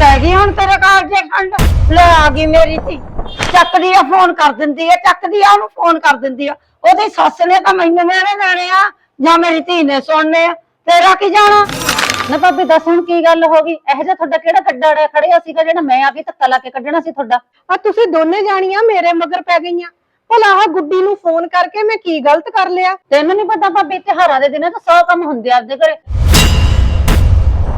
ਪੈ ਗਈ ਹੁਣ ਤੇਰੇ ਘਰ ਜੇ ਠੰਡ। ਲੈ ਆ ਗਈ ਮੇਰੀ ਧੀ। ਚੱਕਦੀ ਆ ਫੋਨ ਕਰ ਦਿੰਦੀ ਆ ਚੱਕਦੀ ਆ ਉਹਨੂੰ ਫੋਨ ਕਰ ਦਿੰਦੀ ਆ। ਉਹਦੀ ਸੱਸ ਨੇ ਤਾਂ ਮੈਨੂੰ ਮੇਰੇ ਲੈਣੇ ਆ ਜਾਂ ਮੇਰੀ ਧੀ ਨੇ ਸੁਣਨੇ ਆ। ਤੇਰਾ ਕੀ ਜਾਣਾ? ਨਾ ਭਾਬੀ ਦੱਸ ਹੁਣ ਕੀ ਗੱਲ ਹੋ ਗਈ? ਇਹੋ ਜਿਹਾ ਤੁਹਾਡਾ ਕਿਹੜਾ ਕੱਡਾ ਅੜਿਆ ਖੜਿਆ ਸੀਗਾ ਜਿਹੜਾ ਮੈਂ ਆ ਕੇ ਧੱਕਾ ਲਾ ਕੇ ਕੱਢਣਾ ਸੀ ਤੁਹਾਡਾ? ਆ ਤੁਸੀਂ ਦੋਨੇ ਜਾਣੀਆਂ ਮੇਰੇ ਮਗਰ ਪੈ ਗਈਆਂ। ਭਲਾ ਆਹ ਗੁੱਡੀ ਨੂੰ ਫੋਨ ਕਰਕੇ ਮੈਂ ਕੀ ਗਲਤ ਕਰ ਲਿਆ? ਤੈਨੂੰ ਨਹੀਂ ਪਤਾ ਭਾਬੀ ਤਿਉਹਾਰਾਂ ਦੇ ਦਿਨਾਂ ਤਾਂ ਸੌ ਕੰਮ ਹੁੰਦੇ ਆ ਆਪਦੇ ਘਰੇ।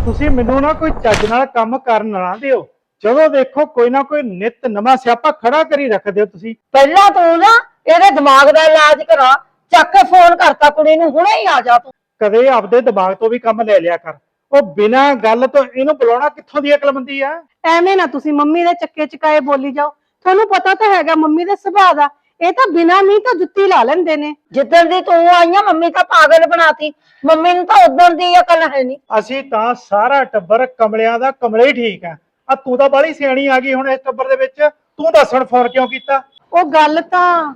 ਤੁਸੀਂ ਮੈਨੂੰ ਨਾ ਕੋਈ ਚੱਜ ਨਾਲ ਕੰਮ ਕਰਨ ਨਾ ਦਿਓ। ਜਦੋਂ ਦੇਖੋ ਕੋਈ ਨਾ ਕੋਈ ਨਿਤ ਨਵਾਂ ਸਿਆਪਾ ਖੜਾ ਕਰੀ ਰੱਖਦੇ ਹੋ ਤੁਸੀਂ। ਪਹਿਲਾਂ ਤੂੰ ਨਾ ਇਹਦੇ ਦਿਮਾਗ ਦਾ ਇਲਾਜ ਕਰਾ ਚੱਕ ਕੇ ਫੋਨ ਕਰਤਾ ਕੁੜੀ ਨੂੰ ਹੁਣੇ ਹੀ ਆ ਜਾ ਤੂੰ। ਕਦੇ ਆਪਦੇ ਦਿਮਾਗ ਤੋਂ ਵੀ ਕੰਮ ਲੈ ਲਿਆ ਕਰ। ਉਹ ਬਿਨਾਂ ਗੱਲ ਤੋਂ ਇਹਨੂੰ ਬੁਲਾਉਣਾ ਕਿੱਥੋਂ ਦੀ ਅਕਲਮੰਦੀ ਆ? ਐਵੇਂ ਨਾ ਤੁਸੀਂ ਮੰਮੀ ਦੇ ਚੱਕੇ ਚਕਾਏ ਬੋਲੀ ਜਾਓ। ਤੁਹਾਨੂੰ ਪਤਾ ਤਾਂ ਹੈਗਾ ਮੰਮੀ ਦੇ ਸੁਭਾਅ ਦਾ। ਇਹ ਤਾਂ ਬਿਨਾਂ ਮੀਂਹ ਤਾਂ ਜੁੱਤੀ ਲਾ ਲੈਂਦੇ ਨੇ। ਜਿੱਦਣ ਦੀ ਤੂੰ ਆਈ ਆ ਮੰਮੀ ਤਾਂ ਪਾਗਲ ਬਣਾਤੀ। ਮੰਮੀ ਨੂੰ ਤਾਂ ਉਦੋਂ ਦੀ ਅਕਲ ਹੈ ਨਹੀਂ। ਅਸੀਂ ਤਾਂ ਸਾਰਾ ਟੱਬਰ ਕਮਲਿਆਂ ਦਾ ਕਮਲੇ ਹੀ ਠੀਕ ਆ। ਆ ਤੂੰ ਤਾਂ ਬਾਹਲੀ ਸਿਆਣੀ ਆ ਗਈ ਹੁਣ ਇਸ ਟੱਬਰ ਦੇ ਵਿੱਚ। ਤੂੰ ਦੱਸ ਹੁਣ ਫੋਨ ਕਿਉਂ ਕੀਤਾ? ਉਹ ਗੱਲ ਤਾਂ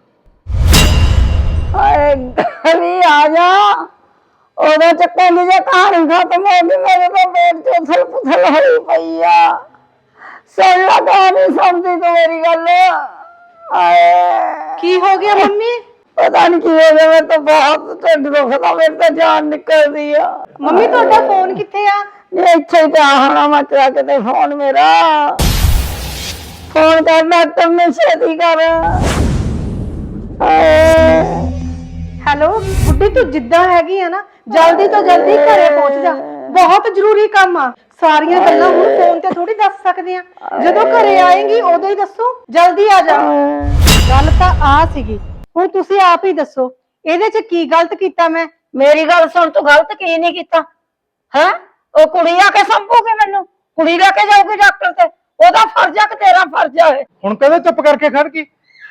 ਹਾਏ ਵੀ ਆ ਜਾ। ਉਹਦੇ ਚੱਕੇ ਦੀ ਜੇ ਕਹਾਣੀ ਖਤਮ ਹੋ ਗਈ ਮੇਰੇ ਤਾਂ ਪੇਟ ਚ ਉਥਲ ਪੁਥਲ ਹੋਈ ਪਈ ਆ ਤਾਂ ਨਹੀਂ ਸਮਝਦੀ ਤੂੰ ਮੇਰੀ ਗੱਲ। ਕੀ ਹੋ ਗਿਆ ਮੰਮੀ? ਪਤਾ ਨਹੀਂ ਕੀ ਹੋ ਗਿਆ ਮੈਂ ਤਾਂ ਬਹੁਤ ਢਿੱਡ ਦੁਖਦਾ ਮੇਰੇ ਤਾਂ ਜਾਨ ਨਿਕਲਦੀ ਆ। ਮੰਮੀ ਤੁਹਾਡਾ ਫੋਨ ਕਿੱਥੇ ਆ? ਇਹ ਇੱਥੇ ਹੀ ਪਿਆ ਹੋਣਾ ਮੈਂ ਤੇਰਾ ਕਿਤੇ ਫੋਨ ਮੇਰਾ। ਫੋਨ ਕਰ ਡਾਕਟਰ ਨੇ ਛੇਤੀ ਕਰ। ਹੈਲੋ ਗੁੱਡੀ ਤੂੰ ਜਿੱਦਾਂ ਹੈਗੀ ਆ ਨਾ ਜਲਦੀ ਤੋਂ ਜਲਦੀ ਘਰੇ ਪਹੁੰਚ ਜਾ। ਬਹੁਤ ਜ਼ਰੂਰੀ ਕੰਮ ਆ। ਸਾਰੀਆਂ ਗੱਲਾਂ ਹੁਣ ਫੋਨ ਤੇ ਥੋੜੀ ਸਕਦੇ ਆ। ਜਦੋਂ ਘਰੇ ਆਏਂਗੀ ਉਦੋਂ ਹੀ ਦੱਸੋ। ਜਲਦੀ ਆ ਜਾ। ਗੱਲ ਤਾਂ ਆ ਸੀਗੀ। ਹੁਣ ਤੁਸੀਂ ਆਪ ਹੀ ਦੱਸੋ। ਇਹਦੇ 'ਚ ਕੀ ਗਲਤ ਕੀਤਾ ਮੈਂ? ਮੇਰੀ ਗੱਲ ਸੁਣ ਤੂੰ ਗਲਤ ਕੀ ਨਹੀਂ ਕੀਤਾ? ਹੈ? ਉਹ ਕੁੜੀ ਆ ਕੇ ਸੰਭੂਗੀ ਮੈਨੂੰ? ਕੁੜੀ ਲੈ ਕੇ ਜਾਊਗੀ ਡਾਕਟਰ ਤੇ? ਉਹਦਾ ਫਰਜ਼ ਆ ਕਿ ਤੇਰਾ ਫਰਜ਼ ਆ ਇਹ? ਹੁਣ ਕਦੇ ਚੁੱਪ ਕਰਕੇ ਖੜ ਗਈ।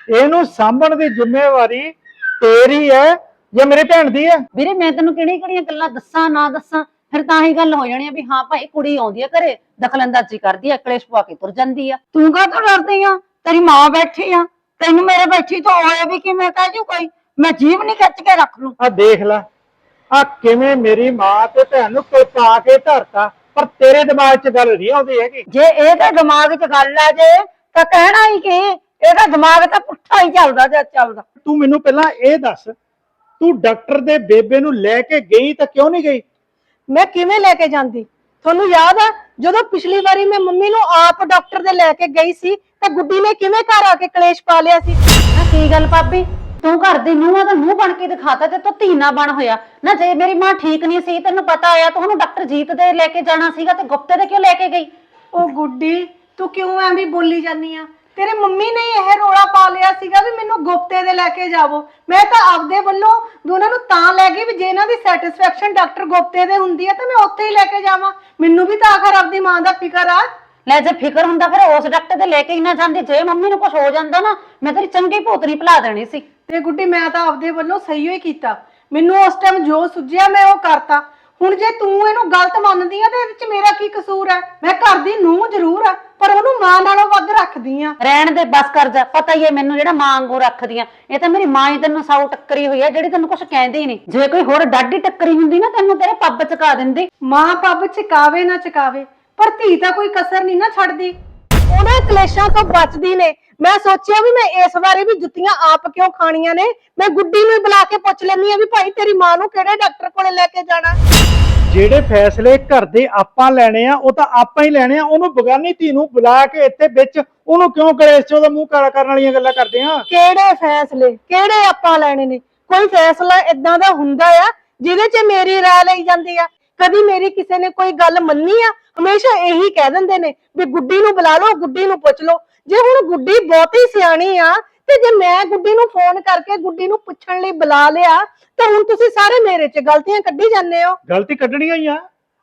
ਇਹਨੂੰ ਸਾਂਭਣ ਦੀ ਜ਼ਿੰਮੇਵਾਰੀ ਤੇਰੀ ਹੈ ਜਾਂ ਮੇਰੀ ਭੈਣ ਦੀ ਹੈ? ਵੀਰੇ ਮੈਂ ਤੈਨੂੰ ਕਿਹੜੀਆਂ ਕਿਹੜੀਆਂ ਗੱਲਾਂ ਦੱਸਾਂ ਨਾ ਦੱਸਾਂ? ਫਿਰ ਤਾਂ ਹੀ ਗੱਲ ਹੋ ਜਾਣੀ ਆ ਵੀ ਹਾਂ ਭਾਈ ਕੁੜੀ ਆਉਂਦੀ ਆ ਘਰੇ ਦਖਲਅੰਦਾਜ਼ੀ ਕਰਦੀ ਆ ਕਲੇਸ਼ ਪਵਾ ਕੇ ਤੁਰ ਜਾਂਦੀ ਆ। ਤੂੰ ਕਾਹਤੋਂ ਡਰਦੀ ਆ? ਤੇਰੀ ਮਾਂ ਬੈਠੀ ਆ। ਤੈਨੂੰ ਮੇਰੇ ਬੈਠੀ ਤੋਂ ਹੋਏ ਵੀ ਕਿਵੇਂ ਕਹਿ ਜੂ ਕੋਈ? ਮੈਂ ਜੀਵ ਨਹੀਂ ਖਿੱਚ ਕੇ ਰੱਖ ਲੂੰ। ਆ ਦੇਖ ਲੈ ਆ ਕਿਵੇਂ ਮੇਰੀ ਮਾਂ ਤੇ ਭੈਣ ਨੂੰ ਕੋਈ ਪਾ ਕੇ ਧਰਤਾ ਪਰ ਤੇਰੇ ਦਿਮਾਗ 'ਚ ਗੱਲ ਨਹੀਂ ਆਉਂਦੀ ਹੈਗੀ। ਜੇ ਇਹਦੇ ਦਿਮਾਗ 'ਚ ਗੱਲ ਆ ਜੇ ਤਾਂ ਕਹਿਣਾ ਹੀ ਕੀ? ਇਹਦਾ ਦਿਮਾਗ ਤਾਂ ਪੁੱਠਾ ਹੀ ਚੱਲਦਾ ਜਾਂ ਚੱਲਦਾ। ਤੂੰ ਮੈਨੂੰ ਪਹਿਲਾਂ ਇਹ ਦੱਸ ਤੂੰ ਡਾਕਟਰ ਦੇ ਬੇਬੇ ਨੂੰ ਲੈ ਕੇ ਗਈ ਤਾਂ ਕਿਉਂ ਨਹੀਂ ਗਈ? ਮੈਂ ਕਿਵੇਂ ਲੈ ਕੇ ਜਾਂਦੀ? ਤੁਹਾਨੂੰ ਯਾਦ ਆ ਜਦੋਂ ਪਿਛਲੀ ਵਾਰੀ ਮੈਂ ਮੰਮੀ ਨੂੰ ਆਪ ਡਾਕਟਰ ਦੇ ਲੈ ਕੇ ਗਈ ਸੀ ਤਾਂ ਗੁੱਡੀ ਨੇ ਕਿਵੇਂ ਘਰ ਆ ਕੇ ਕਲੇਸ਼ ਪਾ ਲਿਆ ਸੀ? ਨਾ ਕੀ ਗੱਲ ਭਾਬੀ? ਤੂੰ ਘਰ ਦੀ ਨੂੰਹ ਆ ਤਾਂ ਮੂੰਹ ਬਣ ਕੇ ਦਿਖਾਤਾ ਤੇ ਤੂੰ ਧੀ ਨਾ ਬਣ ਹੋਇਆ। ਨਾ ਜੇ ਮੇਰੀ ਮਾਂ ਠੀਕ ਨਹੀਂ ਸੀ ਤੈਨੂੰ ਪਤਾ ਆਇਆ ਤੂੰ ਉਹਨੂੰ ਡਾਕਟਰ ਜੀਤ ਦੇ ਲੈ ਕੇ ਜਾਣਾ ਸੀਗਾ ਤੇ ਗੁਪਤੇ ਦੇ ਕਿਉਂ ਲੈ ਕੇ ਗਈ? ਉਹ ਗੁੱਡੀ ਤੂੰ ਕਿਉਂ ਐਵੇਂ ਬੋਲੀ ਜਾਂਦੀ ਆ? ਤੇਰੇ ਮੰਮੀ ਨੇ ਹੀ ਇਹ ਰੋਲਾ ਪਾ ਲਿਆ ਸੀਗਾ ਵੀ ਮੈਨੂੰ ਗੁਪਤੇ ਦੇ ਲੈ ਕੇ ਜਾਵੋ। ਮੈਂ ਤਾਂ ਆਪਦੇ ਵੱਲੋਂ ਦੋਨਾਂ ਨੂੰ ਤਾਂ ਲੈ ਗਈ ਵੀ ਜੇ ਇਹਨਾਂ ਦੀ ਸੈਟੀਸਫੈਕਸ਼ਨ ਡਾਕਟਰ ਗੁਪਤੇ ਦੇ ਹੁੰਦੀ ਆ ਤਾਂ ਮੈਂ ਉੱਥੇ ਹੀ ਲੈ ਕੇ ਜਾਵਾਂ। ਮੈਨੂੰ ਵੀ ਤਾਂ ਆਖਰ ਆਪਦੀ ਮਾਂ ਦਾ ਫਿਕਰ ਆ। ਲੈ ਜੇ ਫਿਕਰ ਹੁੰਦਾ ਫਿਰ ਉਸ ਡਾਕਟਰ ਦੇ ਲੈ ਕੇ ਹੀ ਨਾ ਜਾਂਦੀ। ਜੇ ਮੰਮੀ ਨੂੰ ਕੁਝ ਹੋ ਜਾਂਦਾ ਨਾ ਮੈਂ ਤੇਰੀ ਚੰਗੀ ਭੂਤਨੀ ਭੁਲਾ ਦੇਣੀ ਸੀ। ਤੇ ਗੁੱਡੀ ਮੈਂ ਤਾਂ ਆਪਦੇ ਵੱਲੋਂ ਸਹੀ ਹੀ ਕੀਤਾ। ਮੈਨੂੰ ਉਸ ਟਾਈਮ ਜੋ ਸੁਝਿਆ ਮੈਂ ਉਹ ਕਰਤਾ। ਹੁਣ ਜੇ ਤੂੰ ਇਹਨੂੰ ਗਲਤ ਮੰਨਦੀ ਆ ਤੇ ਇਹਦੇ ਵਿੱਚ ਮੇਰਾ ਕੀ ਕਸੂਰ ਹੈ? ਮੈਂ ਘਰ ਦੀ ਨੂੰਹ ਜ਼ਰੂਰ ਮਾਂ ਨਾਲੋਂ ਵੱਧ ਰੱਖਦੀ ਆ ਰਹਿਣ ਦੇ ਬਸ ਕਰ ਜਾ। ਪਤਾ ਹੀ ਹੈ ਮੈਨੂੰ ਜਿਹੜਾ ਮਾਂ ਵਾਂਗੂ ਰੱਖਦੀਆਂ। ਇਹ ਤਾਂ ਮੇਰੀ ਮਾਂ ਹੀ ਤੈਨੂੰ ਸਾਊ ਟੱਕਰੀ ਹੋਈ ਹੈ ਜਿਹੜੀ ਤੈਨੂੰ ਕੁਝ ਕਹਿੰਦੀ ਹੀ ਨਹੀਂ। ਜੇ ਕੋਈ ਹੋਰ ਡਾਢੀ ਟੱਕਰੀ ਹੁੰਦੀ ਨਾ ਤੈਨੂੰ ਤੇਰੇ ਪੱਬ ਚਕਾ ਦਿੰਦੀ। ਮਾਂ ਪੱਬ ਚਕਾਵੇ ਨਾ ਚਕਾਵੇ ਪਰ ਧੀ ਤਾਂ ਕੋਈ ਕਸਰ ਨਹੀਂ ਨਾ ਛੱਡਦੀ। ਉਹਨਾਂ ਕਲੇਸ਼ਾਂ ਤੋਂ ਬਚਦੀ ਨੇ। ਮੈਂ ਸੋਚਿਆ ਵੀ ਮੈਂ ਇਸ ਵਾਰੀ ਵੀ ਜੁੱਤੀਆਂ ਆਪ ਕਿਉਂ ਖਾਣੀਆਂ ਨੇ? ਮੈਂ ਗੁੱਡੀ ਨੂੰ ਹੀ ਬੁਲਾ ਕੇ ਪੁੱਛ ਲੈਂਦੀ ਆ ਵੀ ਭਾਈ ਤੇਰੀ ਮਾਂ ਨੂੰ ਕਿਹੜੇ ਡਾਕਟਰ ਕੋਲੇ ਲੈ ਕੇ ਜਾਣਾ? ਜਿਹੜੇ ਫੈਸਲੇ ਘਰ ਦੇ ਆਪਾਂ ਲੈਣੇ ਆ, ਉਹ ਤਾਂ ਆਪਾਂ ਹੀ ਲੈਣੇ ਆ। ਉਹਨੂੰ ਬਗਾਨੀ ਧੀ ਨੂੰ ਬੁਲਾ ਕੇ ਇੱਥੇ ਵਿੱਚ ਉਹਨੂੰ ਕਿਉਂ ਕਲੇਸ਼ 'ਚ ਉਹਦਾ ਮੂੰਹ ਕਾਲਾ ਕਰਨ ਵਾਲੀਆਂ ਗੱਲਾਂ ਕਰਦੇ ਆ? ਕਿਹੜੇ ਫੈਸਲੇ? ਕਿਹੜੇ ਆਪਾਂ ਲੈਣੇ ਨੇ? ਕੋਈ ਫੈਸਲਾ ਇਦਾਂ ਦਾ ਹੁੰਦਾ ਆ, ਜਿਹਦੇ 'ਚ ਮੇਰੀ ਰਾਏ ਲਈ ਜਾਂਦੀ ਆ। ਕਦੀ ਮੇਰੀ ਕਿਸੇ ਨੇ ਕੋਈ ਗੱਲ ਮੰਨੀ ਆ? ਹਮੇਸ਼ਾ ਇਹੀ ਕਹਿ ਦਿੰਦੇ ਨੇ ਵੀ ਗੁੱਡੀ ਨੂੰ ਬੁਲਾ ਲਓ, ਗੁੱਡੀ ਨੂੰ ਪੁੱਛ ਲਓ। ਜੇ ਹੁਣ ਗੁੱਡੀ ਬਹੁਤੀ ਸਿਆਣੀ ਆ ਤੇ ਜੇ ਮੈਂ ਗੁੱਡੀ ਨੂੰ ਫੋਨ ਕਰਕੇ ਗੁੱਡੀ ਨੂੰ ਪੁੱਛਣ ਲਈ ਬੁਲਾ ਲਿਆ ਤਾਂ ਹੁਣ ਤੁਸੀਂ ਸਾਰੇ ਮੇਰੇ 'ਚ ਗਲਤੀਆਂ ਕੱਢੀ ਜਾਂਦੇ ਹੋ। ਗਲਤੀ ਕੱਢਣੀਆਂ ਹੀ ਆ।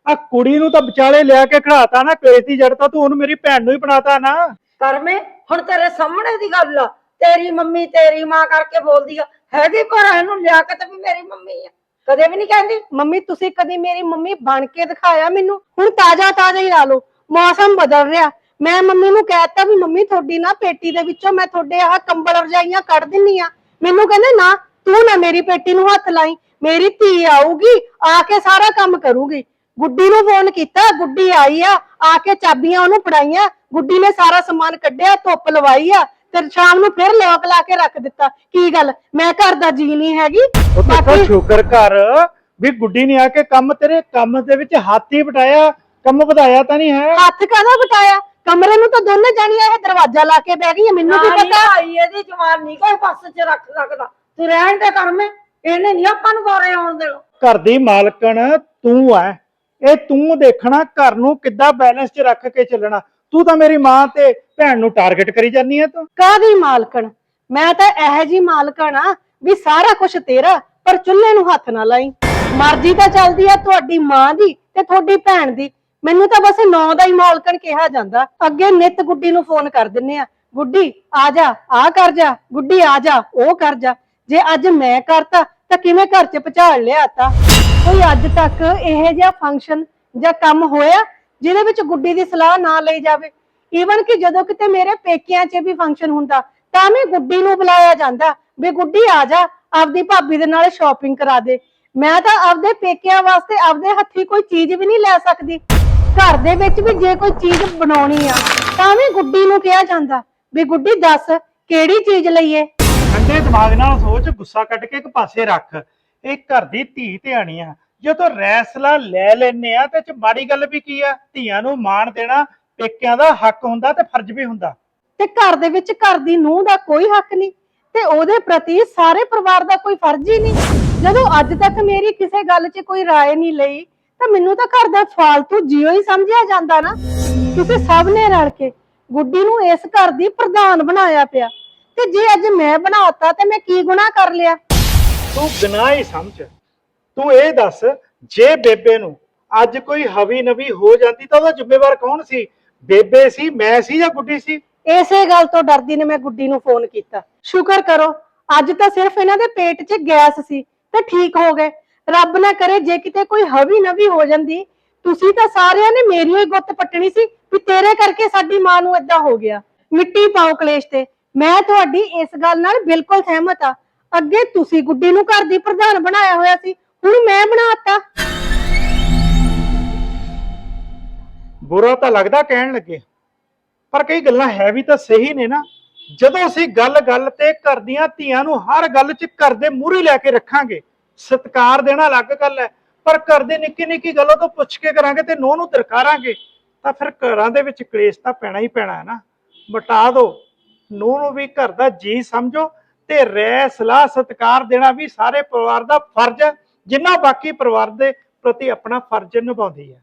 ਆ ਕੁੜੀ ਨੂੰ ਤਾਂ ਵਿਚਾਲੇ ਲਿਆ ਕੇ ਖੜਾਤਾ ਨਾ ਕਲੇਸ਼ ਦੀ ਜੜ ਤਾਂ ਤੂੰ ਉਹਨੂੰ ਮੇਰੀ ਭੈਣ ਨੂੰ ਹੀ ਬਣਾਤਾ ਨਾ। ਕਰਮੇ ਹੁਣ ਤੇਰੇ ਸਾਹਮਣੇ ਦੀ ਗੱਲ ਆ। ਤੇਰੀ ਮੰਮੀ ਤੇਰੀ ਮਾਂ ਕਰਕੇ ਬੋਲਦੀ ਆ। ਹੈਗੀ ਪਰ ਇਹਨੂੰ ਲਿਆਕਤ ਵੀ ਮੇਰੀ ਮੰਮੀ ਆ। ਕਦੇ ਵੀ ਨਹੀਂ ਕਹਿੰਦੀ। ਮੰਮੀ ਤੁਸੀਂ ਕਦੀ ਮੇਰੀ ਮੰਮੀ ਬਣ ਕੇ ਦਿਖਾਇਆ ਮੈਨੂੰ? ਹੁਣ ਤਾਜ਼ਾ ਤਾਜ਼ਾ ਹੀ ਲਾ ਲਓ। ਮੌਸਮ ਬਦਲ ਰਿਹਾ। ਮੈਂ ਮੰਮੀ ਨੂੰ ਕਹਿਤਾ ਵੀ ਮੰਮੀ ਤੁਹਾਡੀ ਨਾ ਪੇਟੀ ਦੇ ਵਿੱਚੋਂ ਮੈਂ ਤੁਹਾਡੇ ਆਹ ਕੰਬਲ ਰਜਾਈਆਂ ਕੱਢ ਦਿੰਨੀ ਆ। ਮੈਨੂੰ ਕਹਿੰਦੇ ਨਾ ਤੂੰ ਨਾ ਮੇਰੀ ਪੇਟੀ ਨੂੰ ਹੱਥ ਲਾਈ। ਮੇਰੀ ਧੀ ਆਊਗੀ ਆ ਕੇ ਸਾਰਾ ਕੰਮ ਕਰੂਗੀ। ਗੁੱਡੀ ਨੂੰ ਫੋਨ ਕੀਤਾ ਗੁੱਡੀ ਆਈ ਆ ਆ ਕੇ ਚਾਬੀਆਂ ਉਹਨੂੰ ਫੜਾਈਆਂ। ਗੁੱਡੀ ਨੇ ਸਾਰਾ ਸਮਾਨ ਕੱਢਿਆ ਧੁੱਪ ਲਵਾਈ ਆ ਤੇ ਸ਼ਾਮ ਨੂੰ ਫਿਰ ਲੋਕ ਲਾ ਕੇ ਰੱਖ ਦਿੱਤਾ। ਕੀ ਗੱਲ? ਮੈਂ ਘਰ ਦਾ ਜੀ ਨਹੀਂ ਹੈਗੀ। ਉਹ ਤਾਂ ਸ਼ੁਕਰ ਕਰ ਵੀ ਗੁੱਡੀ ਨੇ ਆ ਕੇ ਕੰਮ ਤੇਰੇ ਕੰਮ ਦੇ ਵਿੱਚ ਹੱਥ ਹੀ ਵਟਾਇਆ। ਕੰਮ ਵਧਾਇਆ ਤਾਂ ਨਹੀਂ ਹੈ। ਹੱਥ ਕਾਹਦਾ ਬਟਾਇਆ ਕਮਰੇ ਨੂੰ ਤਾਂ ਦੋਨੇ ਜਾਣੀਆਂ ਇਹ ਦਰਵਾਜ਼ਾ ਲਾ ਕੇ ਬਹਿ ਗਈਆਂ ਮੈਨੂੰ ਕੀ ਪਤਾ? ਭਾਈ ਇਹਦੀ ਜਵਾਨ ਨਹੀਂ ਕੋਈ ਬੱਸ 'ਚ ਰੱਖ ਸਕਦਾ। ਤੂੰ ਰਹਿਣ ਦੇ ਕਰ ਮੈਂ ਇਹਨੇ ਨਹੀਂ ਆਪਾਂ ਨੂੰ ਬਾਰੇ ਆਉਣ ਦੇਣਾ। ਘਰ ਦੀ ਮਾਲਕਣ ਤੂੰ ਐ। ਇਹ ਤੂੰ ਦੇਖਣਾ ਘਰ ਨੂੰ ਕਿੱਦਾਂ ਬੈਲੈਂਸ 'ਚ ਰੱਖ ਕੇ ਚੱਲਣਾ। ਤੂੰ ਤਾਂ ਮੇਰੀ ਮਾਂ ਤੇ ਭੈਣ ਨੂੰ ਟਾਰਗੇਟ ਕਰੀ ਜਾਂਦੀ ਐ ਤੂੰ। ਕਾਦੀ ਮਾਲਕਣ? ਮੈਂ ਤਾਂ ਇਹੋ ਜੀ ਮਾਲਕਣ ਆ ਵੀ ਸਾਰਾ ਕੁਝ ਤੇਰਾ ਪਰ ਚੁੱਲ੍ਹੇ ਨੂੰ ਹੱਥ ਨਾ ਲਾਈ। ਮਰਜ਼ੀ ਤਾਂ ਚੱਲਦੀ ਆ ਤੁਹਾਡੀ ਮਾਂ ਦੀ ਤੇ ਤੁਹਾਡੀ ਭੈਣ ਦੀ। ਮੈਨੂੰ ਤਾਂ ਬਸ ਨਾਂ ਦਾ ਹੀ ਮਾਲਕਣ ਕਿਹਾ ਜਾਂਦਾ। ਅੱਗੇ ਨਿਤ ਗੁੱਡੀ ਨੂੰ ਫੋਨ ਕਰ ਦਿੰਨੇ ਆ। ਗੁੱਡੀ, ਆ ਜਾ ਆ ਕਰ ਜਾ। ਗੁੱਡੀ, ਆ ਜਾ, ਉਹ ਕਰ ਜਾ। ਜੇ ਅੱਜ ਮੈਂ ਕਰਤਾ, ਤਾਂ ਕਿਵੇਂ ਘਰ 'ਚ ਪਚਾੜ ਲਿਆਤਾ? ਕੋਈ ਅੱਜ ਤੱਕ ਇਹ ਜਿਹਾ ਫੰਕਸ਼ਨ ਜਾਂ ਕੰਮ ਹੋਇਆ, ਜਿਹਦੇ ਵਿੱਚ ਗੁੱਡੀ ਦੀ ਸਲਾਹ ਨਾ ਲਈ ਜਾਵੇ? ਈਵਨ ਕਿ ਜਦੋਂ ਕਿਤੇ ਮੇਰੇ ਪੇਕਿਆਂ 'ਚ ਵੀ ਫੰਕਸ਼ਨ ਹੁੰਦਾ, ਤਾਂ ਵੀ ਗੁੱਡੀ ਨੂੰ ਬੁਲਾਇਆ ਜਾਂਦਾ ਵੀ, ਗੁੱਡੀ, ਆ ਜਾ, ਆਪਦੀ ਭਾਬੀ ਦੇ ਨਾਲ ਸ਼ਾਪਿੰਗ ਕਰਾ ਦੇ। ਮੈਂ ਤਾਂ ਆਪਦੇ ਪੇਕਿਆਂ ਵਾਸਤੇ ਆਪਦੇ ਹੱਥੀ ਕੋਈ ਚੀਜ਼ ਵੀ ਨਹੀਂ ਲੈ ਸਕਦੀ। ਘਰ ਦੇ ਵਿੱਚ ਵੀ ਜੇ ਕੋਈ ਚੀਜ਼ ਬਣਾਉਣੀ ਆ ਤਾਂ ਵੀ ਗੁੱਡੀ ਨੂੰ ਕਿਹਾ ਜਾਂਦਾ ਵੀ ਗੁੱਡੀ ਦੱਸ ਕਿਹੜੀ ਚੀਜ਼ ਲਈਏ ਠੰਡੇ ਦਿਮਾਗ ਨਾਲ ਸੋਚ ਗੁੱਸਾ ਕੱਢ ਕੇ ਇੱਕ ਪਾਸੇ ਰੱਖ ਇਹ ਘਰ ਦੀ ਧੀ ਧਿਆਣੀ ਆ ਜੇ ਤੂੰ ਰੈਸਲਾ ਲੈ ਲੈਨੇ ਆ ਤੇ ਚ ਮਾੜੀ ਗੱਲ ਵੀ ਕੀ ਆ ਧੀਆਂ ਨੂੰ ਮਾਣ ਦੇਣਾ ਪੇਕਿਆਂ ਦਾ ਹੱਕ ਹੁੰਦਾ ਤੇ ਫਰਜ਼ ਵੀ ਹੁੰਦਾ ਤੇ ਘਰ ਦੇ ਵਿੱਚ ਘਰ ਦੀ ਨੂੰਹ ਦਾ ਕੋਈ ਹੱਕ ਨਹੀਂ ਤੇ ਉਹਦੇ ਪ੍ਰਤੀ ਸਾਰੇ ਪਰਿਵਾਰ ਦਾ ਕੋਈ ਫਰਜ਼ ਹੀ ਨਹੀਂ ਜਦੋਂ ਅੱਜ ਤੱਕ ਮੇਰੀ ਕਿਸੇ ਗੱਲ 'ਚ ਕੋਈ رائے ਨਹੀਂ ਲਈ ਤਾਂ ਮੈਨੂੰ ਤਾਂ ਘਰ ਦਾ ਫਾਲਤੂ ਜੀਓ ਹੀ ਸਮਝਿਆ ਜਾਂਦਾ ਨਾ। ਤੁਸੀਂ ਸਭ ਨੇ ਰਲ ਕੇ ਗੁੱਡੀ ਨੂੰ ਇਸ ਘਰ ਦੀ ਪ੍ਰਧਾਨ ਬਣਾਇਆ ਪਿਆ। ਤੇ ਜੇ ਅੱਜ ਮੈਂ ਬਣਾਤਾ ਤੇ ਮੈਂ ਕੀ ਗੁਨਾਹ ਕਰ ਲਿਆ? ਤੂੰ ਗੁਨਾਹ ਹੀ ਸਮਝ। ਤੂੰ ਇਹ ਦੱਸ ਜੇ ਬੇਬੇ ਨੂੰ ਅੱਜ ਕੋਈ ਹਵੀ ਨਵੀ ਹੋ ਜਾਂਦੀ ਤਾਂ ਉਹਦਾ ਜ਼ਿੰਮੇਵਾਰ ਕੌਣ ਸੀ? ਬੇਬੇ ਸੀ ਮੈਂ ਸੀ ਜਾਂ ਗੁੱਡੀ ਸੀ? ਇਸੇ ਗੱਲ ਤੋਂ ਡਰਦੀ ਨੇ ਮੈਂ ਗੁੱਡੀ ਨੂੰ ਫੋਨ ਕੀਤਾ। ਸ਼ੁਕਰ ਕਰੋ ਅੱਜ ਤਾਂ ਸਿਰਫ ਇਹਨਾਂ ਦੇ ਪੇਟ 'ਚ ਗੈਸ ਸੀ ਤੇ ਠੀਕ ਹੋ ਗਏ। ਰੱਬ ਨਾ ਕਰੇ ਜੇ ਕਿਤੇ ਕੋਈ ਹਵੀ ਨਵੀ ਹੋ ਜਾਂਦੀ। ਤੁਸੀਂ ਤਾਂ ਸਾਰਿਆਂ ਨੇ ਮੇਰੀ ਹੀ ਗੁੱਤ ਪੱਟਣੀ ਸੀ ਵੀ ਤੇਰੇ ਕਰਕੇ ਸਾਡੀ ਮਾਂ ਨੂੰ ਏਦਾਂ ਹੋ ਗਿਆ। ਮਿੱਟੀ ਪਾਓ ਕਲੇਸ਼ ਤੇ। ਮੈਂ ਤੁਹਾਡੀ ਇਸ ਗੱਲ ਨਾਲ ਬਿਲਕੁਲ ਸਹਿਮਤ ਆ। ਅੱਗੇ ਤੁਸੀਂ ਗੁੱਡੀ ਨੂੰ ਘਰ ਦੀ ਪ੍ਰਧਾਨ ਬਣਾਇਆ ਹੋਇਆ ਸੀ। ਹੁਣ ਮੈਂ ਬਣਾਤਾ। ਬੁਰਾ ਤਾਂ ਲੱਗਦਾ ਕਹਿਣ ਲੱਗੇ। ਪਰ ਕਈ ਗੱਲਾਂ ਹੈ ਵੀ ਤਾਂ ਸਹੀ ਨੇ ਨਾ। ਜਦੋਂ ਅਸੀਂ ਗੱਲ-ਗੱਲ ਤੇ ਘਰ ਦੀਆਂ ਧੀਆਂ ਨੂੰ ਹਰ ਗੱਲ 'ਚ ਘਰ ਦੇ ਮੂਹਰੇ ਲੈ ਕੇ ਰੱਖਾਂਗੇ ਸਤਿਕਾਰ ਦੇਣਾ ਅਲੱਗ ਗੱਲ ਹੈ, ਪਰ ਘਰ ਦੇ ਨਿੱਕੀ ਨਿੱਕੀ ਗੱਲੋਂ ਤੋਂ ਪੁੱਛ ਕੇ ਕਰਾਂਗੇ ਤੇ ਨੋਹ ਨੂੰ ਦਰਕਾਰਾਂਗੇ ਤਾਂ ਫਿਰ ਘਰਾਂ ਦੇ ਵਿੱਚ ਕਲੇਸ਼ ਤਾਂ ਪੈਣਾ ਹੀ ਪੈਣਾ ਹੈ ਨਾ। ਬਟਾ ਦਿਓ ਨੂੰਹ ਨੂੰ ਵੀ ਘਰ ਦਾ ਜੀ ਸਮਝੋ ਤੇ ਰਹਿ, ਸਲਾਹ, ਸਤਿਕਾਰ ਦੇਣਾ ਵੀ ਸਾਰੇ ਪਰਿਵਾਰ ਦਾ ਫਰਜ਼ ਹੈ, ਜਿੰਨਾ ਬਾਕੀ ਪਰਿਵਾਰ ਦੇ ਪ੍ਰਤੀ ਆਪਣਾ ਫਰਜ਼ ਨਿਭਾਉਂਦੀ ਹੈ।